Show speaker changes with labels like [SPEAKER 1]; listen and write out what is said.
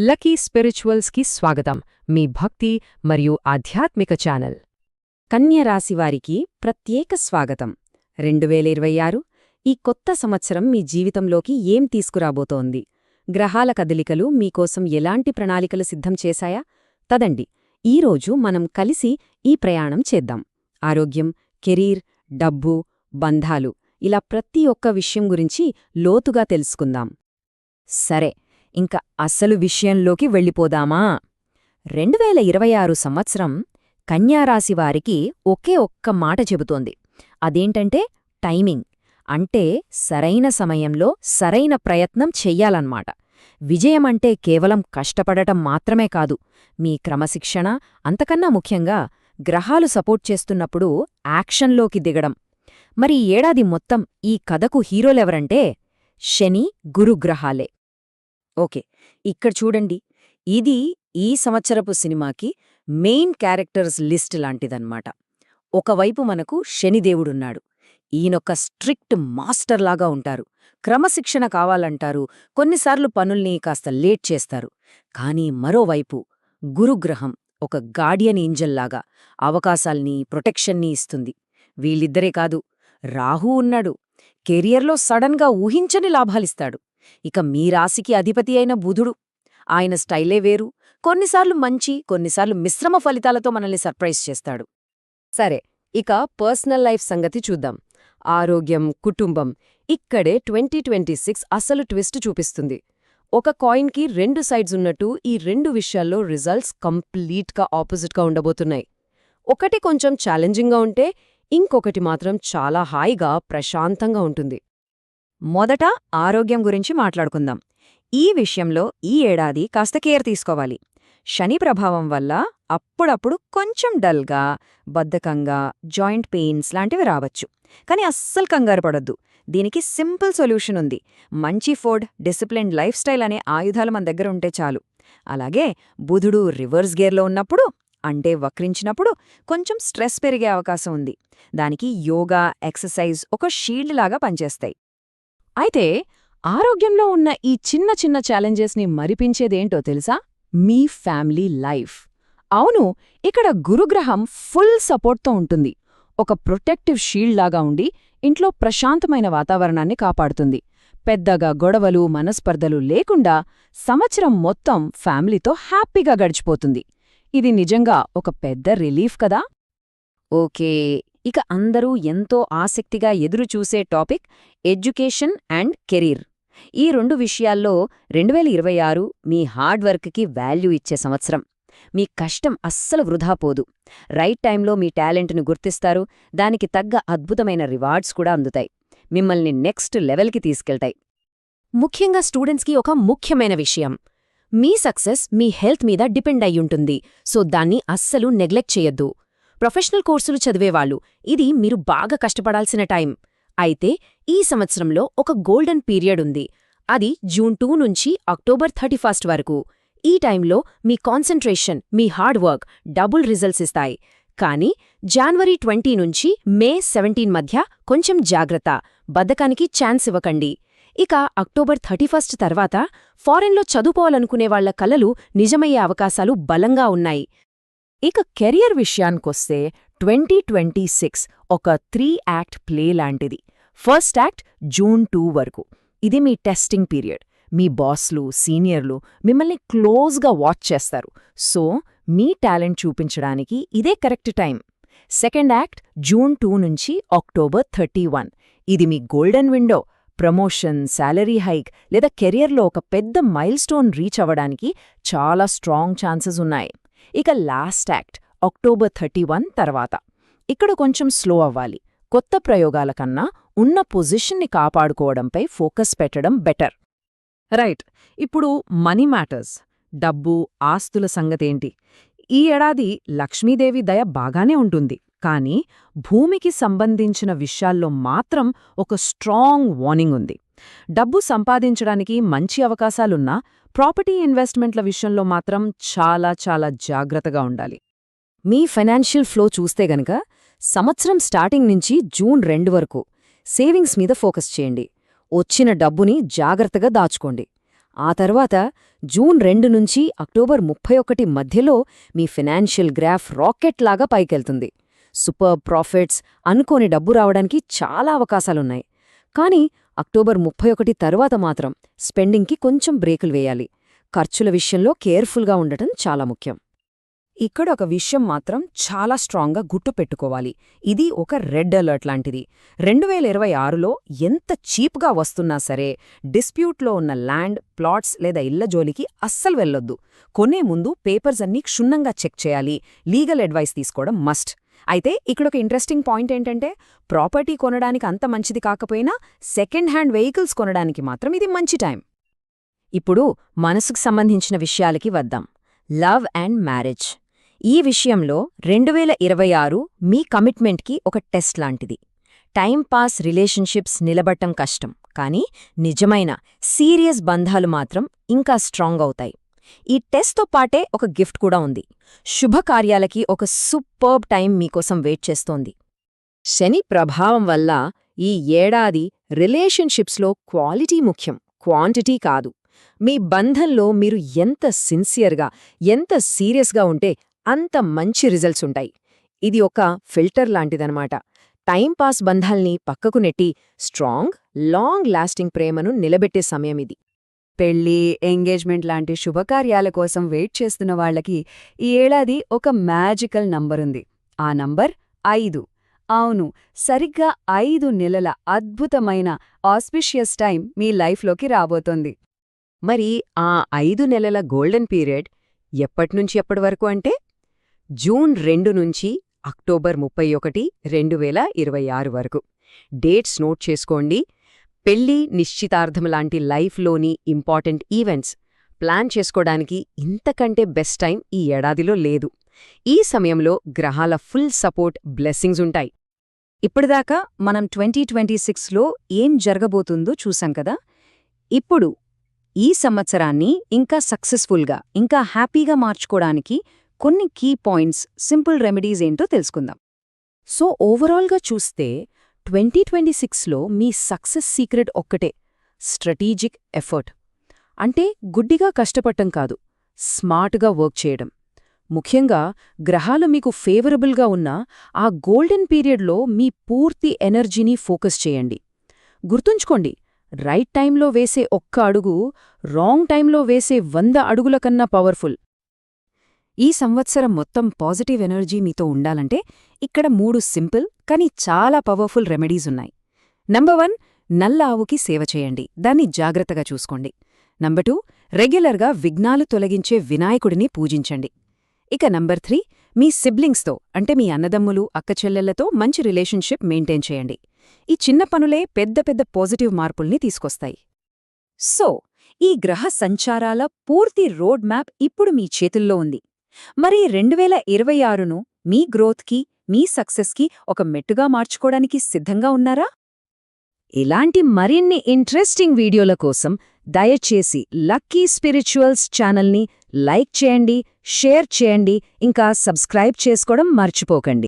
[SPEAKER 1] Lucky స్పిరిచువల్స్కి స్వాగతం. మీ భక్తి మరియు ఆధ్యాత్మిక ఛానల్.
[SPEAKER 2] కన్యరాశివారికి ప్రత్యేక స్వాగతం. రెండు వేల ఇరవై ఆరు ఈ కొత్త సంవత్సరం మీ జీవితంలోకి ఏం తీసుకురాబోతోంది? గ్రహాల కదలికలు మీకోసం ఎలాంటి ప్రణాళికలు సిద్ధం చేశాయా? తదండి ఈరోజు మనం కలిసి ఈ ప్రయాణం చేద్దాం. ఆరోగ్యం కెరీర్ డబ్బు బంధాలు ఇలా ప్రతి ఒక్క విషయం గురించి లోతుగా తెలుసుకుందాం. సరే ఇంక అస్సలు విషయంలోకి వెళ్ళిపోదామా? రెండు వేల ఇరవై ఆరు సంవత్సరం కన్యారాశివారికి ఒకే ఒక్క మాట చెబుతోంది. అదేంటంటే టైమింగ్. అంటే సరైన సమయంలో సరైన ప్రయత్నం చెయ్యాలన్నమాట. విజయమంటే కేవలం కష్టపడటం మాత్రమే కాదు. మీ క్రమశిక్షణ అంతకన్నా ముఖ్యంగా గ్రహాలు సపోర్ట్ చేస్తున్నప్పుడు యాక్షన్లోకి దిగడం. మరి ఏడాది మొత్తం ఈ కథకు హీరోలెవరంటే శని గురుగ్రహాలే ఓకే. ఇక్కడ చూడండి. ఇది ఈ సంవత్సరపు సినిమాకి మెయిన్ క్యారెక్టర్స్ లిస్ట్ లాంటిదన్నమాట. ఒకవైపు మనకు శనిదేవుడున్నాడు. ఈయనొక స్ట్రిక్ట్ మాస్టర్లాగా ఉంటారు. క్రమశిక్షణ కావాలంటారు. కొన్నిసార్లు పనుల్ని కాస్త లేట్ చేస్తారు. కానీ మరోవైపు గురుగ్రహం ఒక గార్డియన్ ఏంజల్లాగా అవకాశాల్ని ప్రొటెక్షన్ని ఇస్తుంది. వీళ్ళిద్దరే కాదు రాహు ఉన్నాడు. కెరియర్లో సడన్గా ఊహించని లాభాలిస్తాడు. ఇక మీ రాశికి అధిపతి అయిన బుధుడు. ఆయన స్టైలే వేరు. కొన్నిసార్లు మంచి కొన్నిసార్లు మిశ్రమ ఫలితాలతో మనల్ని సర్ప్రైజ్ చేస్తాడు.
[SPEAKER 1] సరే ఇక పర్సనల్ లైఫ్ సంగతి చూద్దాం. ఆరోగ్యం కుటుంబం. ఇక్కడే ట్వంటీ ట్వంటీ సిక్స్ అసలు ట్విస్ట్ చూపిస్తుంది. ఒక కాయిన్కి రెండు సైడ్స్ ఉన్నట్టు ఈ రెండు విషయాల్లో రిజల్ట్స్ కంప్లీట్గా ఆపోజిట్గా ఉండబోతున్నాయి. ఒకటి కొంచెం ఛాలెంజింగ్గా ఉంటే ఇంకొకటి మాత్రం చాలా హాయిగా ప్రశాంతంగా ఉంటుంది.
[SPEAKER 2] మొదట ఆరోగ్యం గురించి మాట్లాడుకుందాం. ఈ విషయంలో ఈ ఏడాది కాస్త కేర్ తీసుకోవాలి. శని ప్రభావం వల్ల అప్పుడప్పుడు కొంచెం డల్గా బద్ధకంగా జాయింట్ పెయిన్స్ లాంటివి రావచ్చు. కానీ అస్సలు కంగారు పడొద్దు. దీనికి సింపుల్ సొల్యూషన్ ఉంది. మంచి ఫుడ్ డిసిప్లిన్డ్ లైఫ్ స్టైల్ అనే ఆయుధాలు మన దగ్గర ఉంటే చాలు. అలాగే బుధుడు రివర్స్ గేర్లో ఉన్నప్పుడు అంటే వక్రించినప్పుడు కొంచెం స్ట్రెస్ పెరిగే అవకాశం ఉంది. దానికి యోగా ఎక్సర్సైజ్ ఒక షీల్డ్ లాగా పనిచేస్తాయి.
[SPEAKER 1] అయితే ఆరోగ్యంలో ఉన్న ఈ చిన్న చిన్న ఛాలెంజెస్ని మరిపించేదేంటో తెలుసా? మీ ఫ్యామిలీ లైఫ్. అవును ఇక్కడ గురుగ్రహం ఫుల్ సపోర్ట్తో ఉంటుంది. ఒక ప్రొటెక్టివ్ షీల్డ్ లాగా ఉండి ఇంట్లో ప్రశాంతమైన వాతావరణాన్ని కాపాడుతుంది. పెద్దగా గొడవలు మనస్పర్ధలు లేకుండా సంవత్సరం మొత్తం ఫ్యామిలీతో హ్యాపీగా గడిచిపోతుంది. ఇది నిజంగా ఒక పెద్ద రిలీఫ్ కదా?
[SPEAKER 2] ఓకే. ఇక అందరూ ఎంతో ఆసక్తిగా ఎదురుచూసే టాపిక్ ఎడ్యుకేషన్ అండ్ కెరీర్. ఈ రెండు విషయాల్లో రెండువేల ఇరవై ఆరు మీ హార్డ్ వర్క్కి వాల్యూ ఇచ్చే సంవత్సరం. మీ కష్టం అస్సలు వృధా పోదు. రైట్ టైంలో మీ టాలెంట్ను గుర్తిస్తారు. దానికి తగ్గ అద్భుతమైన రివార్డ్స్ కూడా అందుతాయి. మిమ్మల్ని నెక్స్ట్ లెవెల్కి తీసుకెళ్తాయి.
[SPEAKER 1] ముఖ్యంగా స్టూడెంట్స్కి ఒక ముఖ్యమైన విషయం. మీ సక్సెస్ మీ హెల్త్ మీద డిపెండ్ అయ్యుంటుంది. సో దాన్ని అస్సలు నెగ్లెక్ట్ చేయొద్దు. ప్రొఫెషనల్ కోర్సులు చదివేవాళ్ళు. ఇది మీరు బాగా కష్టపడాల్సిన టైం. అయితే ఈ సంవత్సరంలో ఒక గోల్డెన్ పీరియడ్ ఉంది. అది జూన్ టూ నుంచి అక్టోబర్ థర్టీ ఫస్ట్ వరకు. ఈ టైంలో మీ కాన్సంట్రేషన్ మీ హార్డ్ వర్క్ డబుల్ రిజల్ట్స్ ఇస్తాయి. కానీ జాన్వరి ట్వంటీ నుంచి మే సెవెంటీన్ మధ్య కొంచెం జాగ్రత్త. బద్ధకానికి ఛాన్స్ ఇవ్వకండి. ఇక అక్టోబర్ థర్టీ ఫస్ట్ తర్వాత ఫారెన్లో చదువుకోవాలనుకునేవాళ్ళ కలలు నిజమయ్యే అవకాశాలు బలంగా ఉన్నాయి. ఇక కెరియర్ విషయానికొస్తే ట్వంటీ ట్వంటీ సిక్స్ ఒక త్రీ యాక్ట్ ప్లే లాంటిది. ఫస్ట్ యాక్ట్ జూన్ టూ వరకు. ఇది మీ టెస్టింగ్ పీరియడ్. మీ బాస్లు సీనియర్లు మిమ్మల్ని క్లోజ్గా వాచ్ చేస్తారు. సో మీ టాలెంట్ చూపించడానికి ఇదే correct time. Second act June two నుంచి అక్టోబర్ థర్టీ వన్. ఇది మీ golden window. Promotion salary hike లేదా కెరియర్లో ఒక పెద్ద మైల్స్టోన్ రీచ్ అవ్వడానికి చాలా స్ట్రాంగ్ ఛాన్సెస్ ఉన్నాయి. ఇక last act October thirty one తర్వాత. ఇక్కడ కొంచెం స్లో అవ్వాలి. కొత్త ప్రయోగాల కన్నా ఉన్న పొజిషన్ని కాపాడుకోవడంపై ఫోకస్ పెట్టడం బెటర్. రైట్ ఇప్పుడు మనీ మ్యాటర్స్. డబ్బు ఆస్తుల సంగతేంటి? ఈ ఏడాది లక్ష్మీదేవి దయ బాగానే ఉంటుంది. కానీ భూమికి సంబంధించిన విషయాల్లో మాత్రం ఒక స్ట్రాంగ్ వార్నింగ్ ఉంది. డబ్బు సంపాదించడానికి మంచి అవకాశాలున్నా ప్రాపర్టీ ఇన్వెస్ట్మెంట్ల విషయంలో మాత్రం చాలా చాలా జాగ్రత్తగా ఉండాలి. మీ ఫైనాన్షియల్ ఫ్లో చూస్తే గనక సంవత్సరం స్టార్టింగ్ నుంచి జూన్ రెండు వరకు సేవింగ్స్ మీద ఫోకస్ చేయండి. వచ్చిన డబ్బుని జాగ్రత్తగా దాచుకోండి.
[SPEAKER 2] ఆ తర్వాత జూన్ రెండు నుంచి అక్టోబర్ ముప్పై ఒకటి మధ్యలో మీ ఫినాన్షియల్ గ్రాఫ్ రాకెట్ లాగా పైకెళ్తుంది. సూపర్ ప్రాఫిట్స్ అనుకోని డబ్బు రావడానికి చాలా అవకాశాలున్నాయి. కానీ అక్టోబర్ ముప్పై ఒకటి తరువాత మాత్రం స్పెండింగ్కి కొంచెం బ్రేకులు వేయాలి. ఖర్చుల విషయంలో కేర్ఫుల్గా ఉండటం చాలా ముఖ్యం. ఇక్కడ ఒక విషయం మాత్రం చాలా స్ట్రాంగ్గా గుట్టు పెట్టుకోవాలి. ఇది ఒక రెడ్ అలర్ట్ లాంటిది. రెండు వేల ఇరవై ఆరులో ఎంత చీప్గా వస్తున్నా సరే డిస్ప్యూట్లో ఉన్న ల్యాండ్ ప్లాట్స్ లేదా ఇళ్ళ జోలికి అస్సలు వెళ్ళొద్దు. కొనే ముందు పేపర్స్ అన్నీ క్షుణ్ణంగా చెక్ చేయాలి. లీగల్ అడ్వైస్ తీసుకోవడం మస్ట్. అయితే ఇక్కడ ఒక ఇంట్రెస్టింగ్ పాయింట్ ఏంటంటే ప్రాపర్టీ కొనడానికి అంత మంచిది కాకపోయినా సెకండ్ హ్యాండ్ వెహికల్స్ కొనడానికి మాత్రం ఇది మంచి టైం ఇప్పుడు మనసుకు సంబంధించిన విషయాలకి వద్దాం. లవ్ అండ్ మ్యారేజ్ ఈ విషయంలో రెండు వేల ఇరవై ఆరు మీ కమిట్మెంట్కి ఒక టెస్ట్ లాంటిది. టైంపాస్ రిలేషన్షిప్స్ నిలబట్టం కష్టం కానీ నిజమైన సీరియస్ బంధాలు మాత్రం ఇంకా స్ట్రాంగ్ అవుతాయి. ఈ టెస్ట్తో పాటే ఒక గిఫ్ట్ కూడా ఉంది. శుభకార్యాలకి ఒక సూపర్బ్ టైం మీకోసం వెయిట్ చేస్తోంది. శని ప్రభావం వల్ల ఈ ఏడాది రిలేషన్షిప్స్లో క్వాలిటీ ముఖ్యం క్వాంటిటీ కాదు. మీ బంధంలో మీరు ఎంత సిన్సియర్గా ఎంత సీరియస్గా ఉంటే అంత మంచి రిజల్ట్స్ ఉంటాయి. ఇది ఒక ఫిల్టర్ లాంటిదనమాట టైంపాస్ బంధాల్ని పక్కకు నెట్టి స్ట్రాంగ్ లాంగ్ లాస్టింగ్ ప్రేమను నిలబెట్టే సమయం ఇది.
[SPEAKER 3] పెళ్ళి ఎంగేజ్మెంట్ లాంటి శుభకార్యాల కోసం వెయిట్ చేస్తున్న వాళ్ళకి ఈ ఏడాది ఒక మ్యాజికల్ నంబరుంది. ఆ నంబర్ ఐదు. అవును సరిగ్గా ఐదు నెలల అద్భుతమైన ఆస్పిషియస్ టైం మీ లైఫ్లోకి రాబోతోంది.
[SPEAKER 2] మరి ఆ ఐదు నెలల గోల్డెన్ పీరియడ్ ఎప్పట్నుంచి ఎప్పటి వరకు అంటే? జూన్ రెండు నుంచి అక్టోబర్ ముప్పై ఒకటి రెండు వేల ఇరవై ఆరు వరకు. డేట్స్ నోట్ చేసుకోండి. పెళ్ళి నిశ్చితార్థం లాంటి లైఫ్లోని ఇంపార్టెంట్ ఈవెంట్స్ ప్లాన్ చేసుకోవడానికి ఇంతకంటే బెస్ట్ టైం ఈ ఏడాదిలో లేదు. ఈ సమయంలో గ్రహాల ఫుల్ సపోర్ట్ బ్లెస్సింగ్స్ ఉంటాయి.
[SPEAKER 3] ఇప్పటిదాకా మనం ట్వంటీ ట్వంటీ సిక్స్లో ఏం జరగబోతుందో చూసాం కదా? ఇప్పుడు ఈ సంవత్సరాన్ని ఇంకా సక్సెస్ఫుల్గా ఇంకా హ్యాపీగా మార్చుకోవడానికి కొన్ని కీ పాయింట్స్ సింపుల్ రెమెడీస్ ఏంటో తెలుసుకుందాం.
[SPEAKER 2] సో ఓవరాల్గా చూస్తే ట్వంటీ ట్వంటీ సిక్స్లో మీ సక్సెస్ సీక్రెట్ ఒక్కటే స్ట్రటీజిక్ ఎఫర్ట్. అంటే గుడ్డిగా కష్టపడటం కాదు స్మార్ట్గా వర్క్ చేయడం. ముఖ్యంగా గ్రహాలు మీకు ఫేవరబుల్గా ఉన్న ఆ గోల్డెన్ పీరియడ్లో మీ పూర్తి ఎనర్జీని ఫోకస్ చేయండి. గుర్తుంచుకోండి రైట్ టైంలో వేసే ఒక్క అడుగు రాంగ్ టైంలో వేసే వంద అడుగుల కన్నా పవర్ఫుల్.
[SPEAKER 3] ఈ సంవత్సరం మొత్తం పాజిటివ్ ఎనర్జీ మీతో ఉండాలంటే ఇక్కడ మూడు సింపుల్ కానీ చాలా పవర్ఫుల్ రెమెడీస్ ఉన్నాయి. నంబర్ వన్ నల్ల ఆవుకి సేవ చేయండి. దాన్ని జాగ్రత్తగా చూసుకోండి. నంబర్ టూ రెగ్యులర్గా విఘ్నాలు తొలగించే వినాయకుడిని పూజించండి. ఇక నంబర్ త్రీ మీ సిబ్లింగ్స్తో అంటే మీ అన్నదమ్ములు అక్కచెల్లెళ్ళతో మంచి రిలేషన్షిప్ మెయింటైన్ చేయండి. ఈ చిన్న పనులే పెద్ద పెద్ద పాజిటివ్ మార్పుల్ని తీసుకొస్తాయి. సో ఈ గ్రహ సంచారాల పూర్తి రోడ్ మ్యాప్ ఇప్పుడు మీ చేతుల్లో ఉంది. మరి రెండు వేల ఇరవై ఆరును మీ గ్రోత్కి మీ సక్సెస్కి ఒక మెట్టుగా మార్చుకోవడానికి సిద్ధంగా ఉన్నారా? ఇలాంటి మరిన్ని ఇంట్రెస్టింగ్ వీడియోల కోసం దయచేసి లక్కీ స్పిరిచువల్స్ ఛానల్ని లైక్ చేయండి షేర్ చేయండి ఇంకా సబ్స్క్రైబ్ చేసుకోవడం మర్చిపోకండి.